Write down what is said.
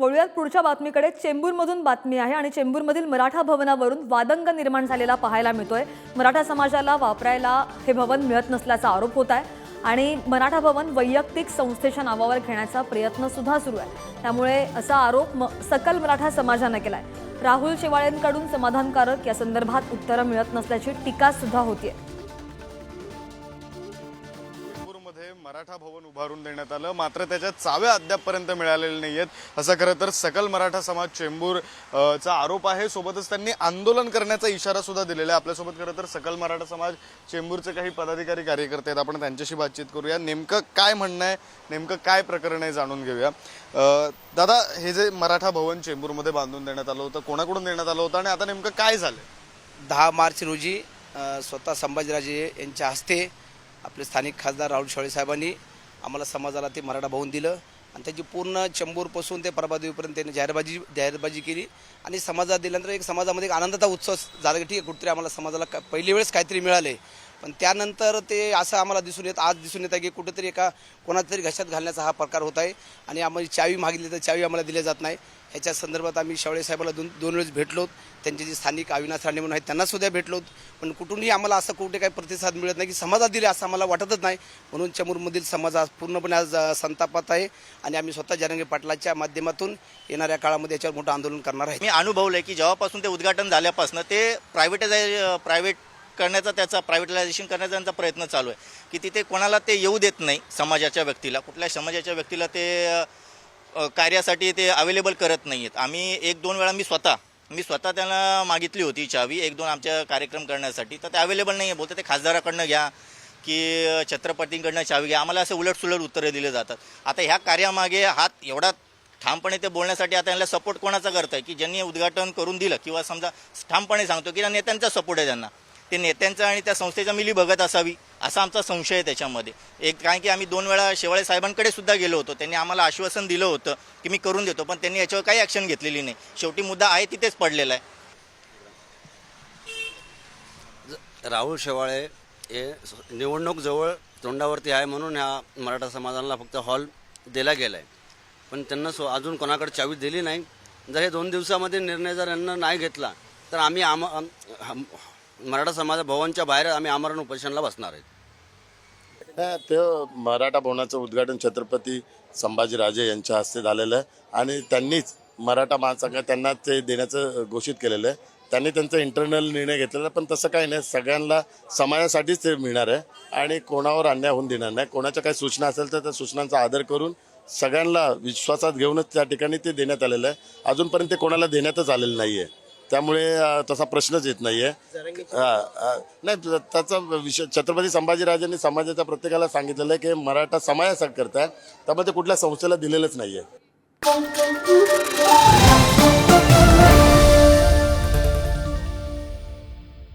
वळूयात पुढच्या बातमीकडे. चेंबूरमधून बातमी आहे आणि चेंबूरमधील मराठा भवनावरून वादंग निर्माण झालेला पाहायला मिळतोय. मराठा समाजाला वापरायला हे भवन मिळत नसल्याचा आरोप होत आहे आणि मराठा भवन वैयक्तिक संस्थेच्या नावावर घेण्याचा प्रयत्न सुद्धा सुरू आहे. त्यामुळे असा आरोप म- सकल मराठा समाजानं केलाय. राहुल शेवाळेंकडून समाधानकारक या संदर्भात उत्तरं मिळत नसल्याची टीका सुद्धा होतीये. मराठा भवन उभारून देण्यात आलं. मात्र त्याच्या चाव्या अद्यापपर्यंत मिळालेल्या नाही आहेत असं खरं तर सकल मराठा समाज चेंबूर चा आरोप आहे. सोबतच त्यांनी आंदोलन करण्याचा इशारा सुद्धा दिलेला आहे. आपल्यासोबत खरं तर सकल मराठा समाज चेंबूरचे काही पदाधिकारी कार्यकर्ते आहेत. आपण त्यांच्याशी बातचीत करूया. नेमकं काय म्हणणं आहे? नेमकं काय प्रकरण आहे जाणून घेऊया. दादा हे जे मराठा भवन चेंबूरमध्ये बांधून देण्यात आलं होतं कोणाकडून देण्यात आलं होतं आणि आता नेमकं काय झालं दहा मार्च रोजी स्वतः संभाजीराजे यांच्या हस्ते आपले स्थानिक खासदार राहुल शेळे साहेबांनी आम्हाला समाजाला ते मराठा भवन दिलं. आणि त्याची पूर्ण चंबूरपासून ते प्रभादेवीपर्यंत त्यांनी जाहीरबाजी जाहीरबाजी केली. आणि समाजात दिल्यानंतर एक समाजामध्ये एक आनंदाचा उत्सव झाला की ठीक आहे कुठेतरी आम्हाला समाजाला का- पहिली वेळेस काहीतरी मिळाले. पण त्यानंतर ते असं आम्हाला दिसून येत आज दिसून येत आहे की कुठेतरी एका कोणाच्या तरी घशात घालण्याचा हा प्रकार होत आहे आणि आम्हाला चावी मागितली तर चावी आम्हाला दिल्या जात नाही. ह्याच्या संदर्भात आम्ही शेवळे साहेबाला दोन दोन वेळेस भेटलो. त्यांचे जे स्थानिक अविनाश राणे म्हणून आहेत त्यांनासुद्धा भेटलो. पण कुठूनही आम्हाला असं कुठे काही प्रतिसाद मिळत नाही की समाजात दिले असं आम्हाला वाटतच नाही. म्हणून चमूरमधील समाज आज पूर्णपणे आज संतापात आहे आणि आम्ही स्वतः जरंगे पाटलाच्या माध्यमातून येणाऱ्या काळामध्ये याच्यावर मोठं आंदोलन करणार आहे. मी अनुभवलंय की जेव्हापासून ते उद्घाटन झाल्यापासून ते प्रायव्हेटायझ प्रायव्हेट करण्याचा त्याचा प्रायव्हेटायझेशन करण्याचा त्यांचा प्रयत्न चालू आहे. की तिथे कोणाला ते येऊ देत नाही समाजाच्या व्यक्तीला. कुठल्या समाजाच्या व्यक्तीला ते कार्यासाठी ते अवेलेबल करत नाही आहेत आम्ही एक दोन वेळा मी स्वतः मी स्वतः त्यांना मागितली होती चावी. एक दोन आमच्या कार्यक्रम करण्यासाठी. तर ते अवेलेबल नाही आहे बोलते ते खासदाराकडनं घ्या की छत्रपतींकडनं चावी घ्या. आम्हाला असे उलटसुलट उत्तरं दिले जातात. आता ह्या कार्यामागे हात एवढा ठामपणे ते बोलण्यासाठी आता यांना सपोर्ट कोणाचा करत आहे की ज्यांनी उद्घाटन करून दिलं किंवा समजा ठामपणे सांगतो की या नेत्यांचा सपोर्ट आहे त्यांना. ते नेत्यांचं आणि त्या संस्थेचा मिली बघत असावी असा आमचा संशय आहे त्याच्यामध्ये. एक कारण की आम्ही दोन वेळा शेवाळे साहेबांकडे सुद्धा गेलो होतो. त्यांनी आम्हाला आश्वासन दिलं होतं की मी करून देतो पण त्यांनी याच्यावर काही ॲक्शन घेतलेली नाही. शेवटी मुद्दा आहे तिथेच पडलेला आहे. राहुल शेवाळे हे निवडणूक जवळ तोंडावरती आहे म्हणून ह्या मराठा समाजाला फक्त हॉल दिला गेला आहे पण त्यांना सो अजून कोणाकडे चावी दिली नाही. जर हे दोन दिवसामध्ये निर्णय जर यांना नाही घेतला तर आम्ही आम मराठा समाज भवनच्या बाहेर आम्ही आमरण उपोषणाला बसणार आहेत. ते मराठा भवनाचं उद्घाटन छत्रपती संभाजीराजे यांच्या हस्ते झालेलं आहे. आणि त्यांनीच मराठा महासंघ त्यांना ते देण्याचं घोषित केलेलं आहे. त्यांनी त्यांचा इंटरनल निर्णय घेतलेला आहे, पण तसं काही नाही. सगळ्यांना समाजासाठीच ते मिळणार आहे. आणि कोणावर अन्याय होऊन देणार नाही. कोणाच्या काही सूचना असेल तर त्या सूचनांचा आदर करून सगळ्यांना विश्वासात घेऊनच त्या ठिकाणी ते देण्यात आलेलं आहे. अजूनपर्यंत ते कोणाला देण्यातच आलेलं नाही आहे त्यामुळे तसा प्रश्नच येत नाही आहे नाही त्याचा विषय छत्रपती संभाजीराजांनी समाजाच्या प्रत्येकाला सांगितलेलं आहे की मराठा समाजासाठी करताय त्यामध्ये कुठल्या संस्थेला दिलेलंच नाही आहे